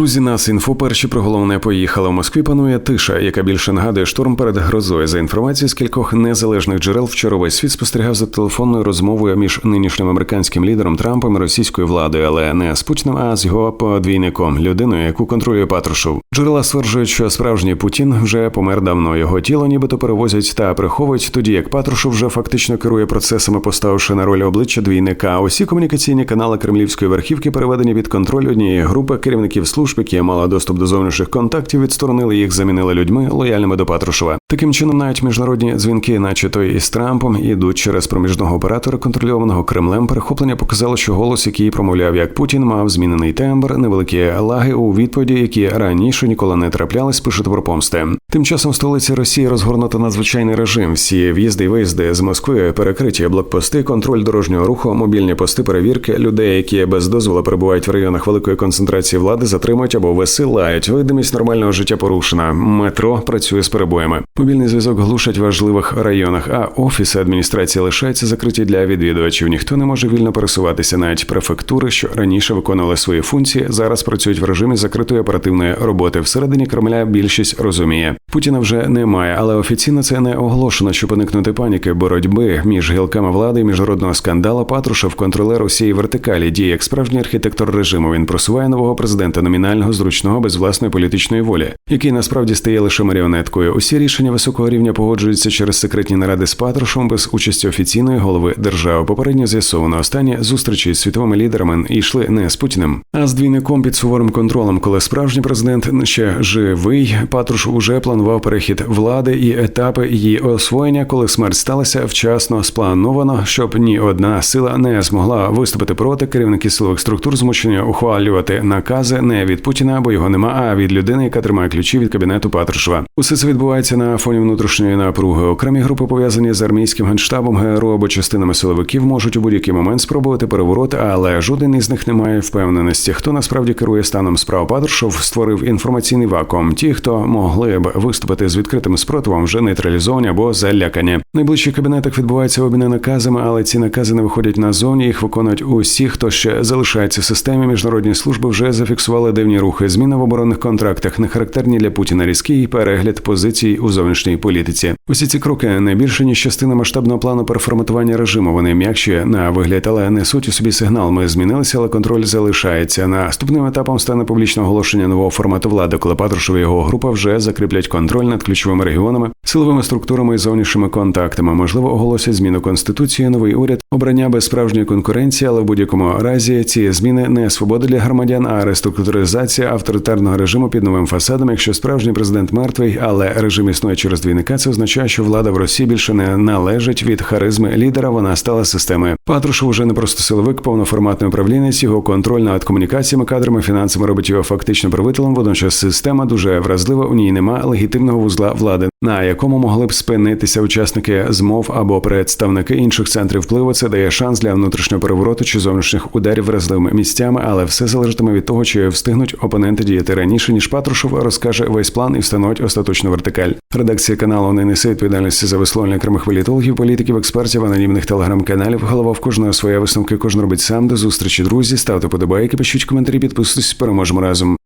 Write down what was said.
Друзі, нас інфо перші про головне поїхали. У Москві панує тиша, яка більше нагадує шторм перед грозою. За інформацією з кількох незалежних джерел, вчора весь світ спостерігав за телефонною розмовою між нинішнім американським лідером Трампом і російською владою, але не з Путіним, а з його подвійником, людиною, яку контролює Патрушев. Джерела стверджують, що справжній Путін вже помер давно. Його тіло нібито перевозять та приховують, тоді як Патрушев вже фактично керує процесами, поставивши на роль обличчя двійника. Усі комунікаційні канали кремлівської верхівки переведені під контроль однієї групи керівників служб, які мала доступ до зовнішніх контактів, відсторонили їх, замінили людьми лояльними до Патрушева. Таким чином, навіть міжнародні дзвінки, наче той із Трампом, ідуть через проміжного оператора, контрольованого Кремлем. Перехоплення показало, що голос, який промовляв як Путін, мав змінений тембр, невеликі лаги у відповіді, які раніше ніколи не траплялись, пише про помсти. Тим часом в столиці Росії розгорнуто надзвичайний режим. Всі в'їзди і виїзди з Москви перекриті блокпости, контроль дорожнього руху, мобільні пости перевірки людей, які без дозволу перебувають в районах великої концентрації влади, затримують або висилають. Видимість нормального життя порушена. Метро працює з перебоями. Мобільний зв'язок глушать в важливих районах, а офіси адміністрації лишаються закриті для відвідувачів. Ніхто не може вільно пересуватися. Навіть префектури, що раніше виконували свої функції, зараз працюють в режимі закритої оперативної роботи. Всередині Кремля більшість розуміє. Путіна вже немає, але офіційно це не оголошено, щоб уникнути паніки, боротьби між гілками влади і міжнародного скандалу. Патрушев, контролер усієї вертикалі, діє як справжній архітектор режиму. Він просуває нового президента номінального зручного без власної політичної волі, який насправді стає лише маріонеткою. Усі рішення високого рівня погоджуються через секретні наради з Патрушем без участі офіційної голови держави. Попередньо з'ясовано останні зустрічі з світовими лідерами йшли не з Путіним, а з двійником під суворим контролем. Коли справжній президент ще живий, Патруш уже планував перехід влади і етапи її освоєння, коли смерть сталася вчасно сплановано, щоб ні одна сила не змогла виступити проти керівники силових структур, змушені ухвалювати накази не від Путіна, бо його нема, а від людини, яка тримає ключі від кабінету Патрушева. Усе це відбувається на фоні внутрішньої напруги. Окремі групи пов'язані з армійським генштабом ГРУ або частинами силовиків можуть у будь-який момент спробувати переворот, але жоден із них не має впевненості. Хто насправді керує станом справ Патрушев, створив інформаційний вакуум. Ті, хто могли б виступити з відкритим спротивом, вже нейтралізовані або залякані. Найближчих кабінетах відбуваються обміни наказами, але ці накази не виходять назовні. Їх виконують усі, хто ще залишається в системі. Міжнародні служби вже зафіксували дивні рухи. Зміни в оборонних контрактах не характерні для Путіна різкий перегляд позицій у зовнішній політиці. Усі ці кроки не більше ніж частина масштабного плану переформатування режиму. Вони м'якші на вигляд, але несуть у собі сигнал. Ми змінилися, але контроль залишається. Наступним етапом стане публічне оголошення нового формату влади, коли Патрушев і його група вже закріплять контроль над ключовими регіонами, силовими структурами і зовнішніми контактами. Можливо, оголосять зміну конституції, новий уряд, обрання без справжньої конкуренції, але в будь-якому разі ці зміни не свобода для громадян, а реструктуризація авторитарного режиму під новим фасадом. Якщо справжній президент мертвий, але режим існує через двійника, це означає, що влада в Росії більше не належить від харизми лідера. Вона стала системою. Патрушев уже не просто силовик, повноформатний управлінець. Його контроль над комунікаціями, кадрами, фінансами робить його фактично правителем. Водночас система дуже вразлива. У ній нема легітимного вузла влади, на якому могли б спинитися учасники змов або представники інших центрів впливу. Це дає шанс для внутрішнього перевороту чи зовнішніх ударів вразливими місцями, але все залежатиме від того, чи встигнуть опоненти діяти раніше ніж Патрушев розкаже весь план і встановить остаточну вертикаль. Редакція каналу не несе відповідальності за висловлення окремих політологів, політиків, експертів, анонімних телеграм-каналів. Голова в кожного своя висновки кожен робить сам. До зустрічі друзі. Ставте подобайки, пишіть коментарі, підписуйтесь. Переможемо разом.